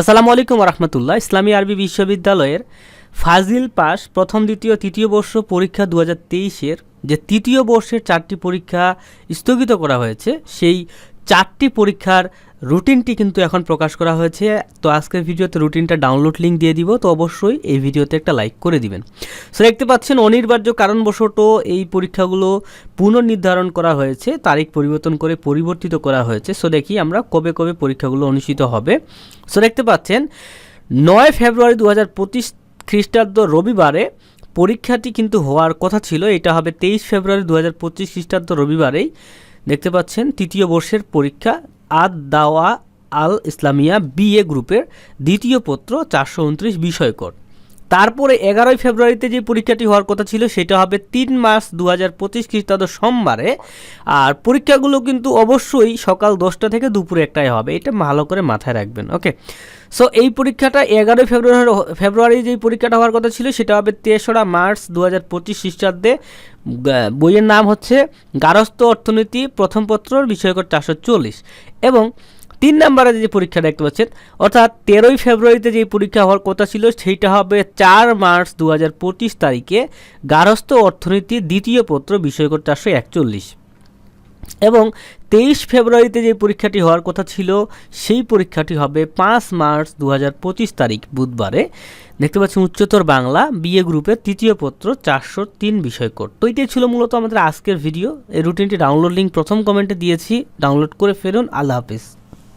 আসসালামু আলাইকুম রহমতুল্লাহ ইসলামী আরবি বিশ্ববিদ্যালয়ের ফাজিল পাস প্রথম, দ্বিতীয়, তৃতীয় বর্ষ পরীক্ষা দু হাজার তেইশের যে তৃতীয় বর্ষের চারটি পরীক্ষা স্থগিত করা হয়েছে, সেই চারটি পরীক্ষার রুটিনটি কিন্তু এখন প্রকাশ করা হয়েছে। তো আজকের ভিডিওতে রুটিনটা ডাউনলোড লিঙ্ক দিয়ে দিব, তো অবশ্যই এই ভিডিওতে একটা লাইক করে দিবেন। সো দেখতে পাচ্ছেন অনিবার্য কারণবশত এই পরীক্ষাগুলো পুনর্নির্ধারণ করা হয়েছে, তারিখ পরিবর্তন করে পরিবর্তিত করা হয়েছে। সো দেখি আমরা কবে কবে পরীক্ষাগুলো অনুষ্ঠিত হবে। সো দেখতে পাচ্ছেন, নয় ফেব্রুয়ারি দু হাজার পঁচিশ খ্রিস্টাব্দ রবিবারে পরীক্ষাটি কিন্তু হওয়ার কথা ছিল। এটা হবে তেইশ ফেব্রুয়ারি দু হাজার পঁচিশ খ্রিস্টাব্দ রবিবারেই। দেখতে পাচ্ছেন, তৃতীয় বর্ষের পরীক্ষা আদ দাওয়া আল ইসলামিয়া বিএ গ্রুপের দ্বিতীয় পত্র চারশো উনত্রিশ বিষয়কর। তারপরে এগারোই ফেব্রুয়ারিতে যে পরীক্ষাটি হওয়ার কথা ছিল, সেটা হবে তিন মার্চ দু হাজার পঁচিশ খ্রিস্টাব্দ সোমবারে। আর পরীক্ষাগুলো কিন্তু অবশ্যই সকাল দশটা থেকে দুপুরে একটাই হবে। এটা ভালো করে মাথায় রাখবেন, ওকে? সো এই পরীক্ষাটা এগারোই ফেব্রুয়ারি ফেব্রুয়ারি যেই পরীক্ষাটা হওয়ার কথা ছিল, সেটা হবে তেসরা মার্চ দু হাজার পঁচিশ খ্রিস্টাব্দে। বইয়ের নাম হচ্ছে গারস্থ অর্থনীতি প্রথম পত্র, বিষয়কর চারশো চল্লিশ। এবং তিন নম্বরে যে পরীক্ষা দেখতে পাচ্ছেন, অর্থাৎ তেরোই ফেব্রুয়ারিতে যে পরীক্ষা হওয়ার কথা ছিল, সেইটা হবে চার মার্চ দু হাজার পঁচিশ তারিখে গারস্থ অর্থনীতি দ্বিতীয় পত্র বিষয়কর চারশো একচল্লিশ। এবং তেইশ ফেব্রুয়ারিতে যে পরীক্ষাটি হওয়ার কথা ছিল, সেই পরীক্ষাটি হবে পাঁচ মার্চ দু হাজার পঁচিশ তারিখ বুধবারে। দেখতে পাচ্ছেন উচ্চতর বাংলা, বিএ গ্রুপের তৃতীয় পত্র চারশো তিন বিষয় কোড তো এটাই ছিল মূলত আমাদের আজকের ভিডিও। এই রুটিনটি ডাউনলোড লিঙ্ক প্রথম কমেন্টে দিয়েছি। ডাউনলোড করে ফেলুন আল্লাহ হাফিজ।